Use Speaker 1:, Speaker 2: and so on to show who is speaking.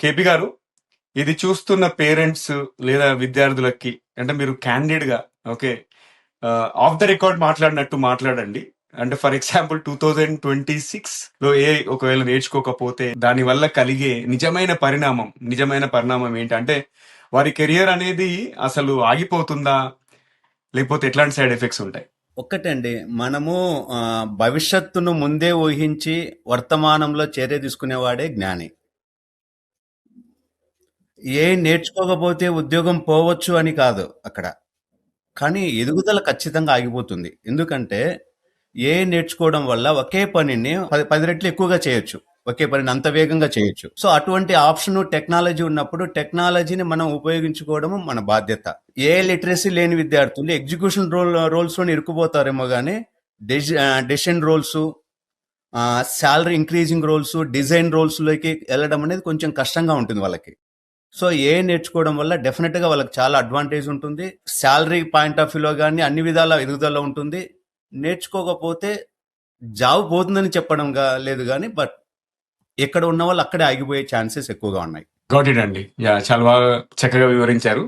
Speaker 1: KP గారు ఇది చూస్తున్న పేరెంట్స్ లేదా విద్యార్థులకి అంటే మీరు క్యాండిడ్గా ఓకే ఆఫ్ ద రికార్డ్ మాట్లాడినట్టు మాట్లాడండి. అంటే for example two thousand twenty సిక్స్లో ఏ ఒకవేళ నేర్చుకోకపోతే దాని వల్ల కలిగే నిజమైన పరిణామం నిజమైన పరిణామం ఏంటంటే వారి కెరియర్ అనేది అసలు ఆగిపోతుందా? లేకపోతే ఎట్లాంటి సైడ్ ఎఫెక్ట్స్ ఉంటాయి?
Speaker 2: ఒక్కటండి. మనము భవిష్యత్తును ముందే ఊహించి వర్తమానంలో చర్య తీసుకునేవాడే జ్ఞాని. ఏ నేర్చుకోకపోతే ఉద్యోగం పోవచ్చు అని కాదు అక్కడ. కానీ ఎదుగుదల ఖచ్చితంగా ఆగిపోతుంది. ఎందుకంటే ఏ నేర్చుకోవడం వల్ల ఒకే పనిని పది పది రెట్లు ఎక్కువగా చేయొచ్చు. ఒకే పనిని అంత వేగంగా చేయొచ్చు. సో అటువంటి ఆప్షన్ టెక్నాలజీ ఉన్నప్పుడు టెక్నాలజీని మనం ఉపయోగించుకోవడం మన బాధ్యత. ఏ లిటరసీ లేని విద్యార్థులు ఎగ్జిక్యూషన్ రోల్ రోల్స్లో ఇరుక్కుపోతారేమో కానీ decision roles salary increasing roles design రోల్స్లోకి వెళ్ళడం అనేది కొంచెం కష్టంగా ఉంటుంది వాళ్ళకి. సో ఏ నేర్చుకోవడం వల్ల డెఫినెట్గా వాళ్ళకి చాలా అడ్వాంటేజ్ ఉంటుంది. శాలరీ పాయింట్ ఆఫ్ వ్యూలో కానీ అన్ని విధాల ఎదుగుదల ఉంటుంది. నేర్చుకోకపోతే జాబ్ పోతుందని చెప్పడం లేదు కానీ బట్ ఎక్కడ ఉన్న వాళ్ళు అక్కడే ఆగిపోయే ఛాన్సెస్ ఎక్కువగా ఉన్నాయి.
Speaker 1: గాట్ ఇట్ అండి. యా చాలా బాగా చక్కగా వివరించారు.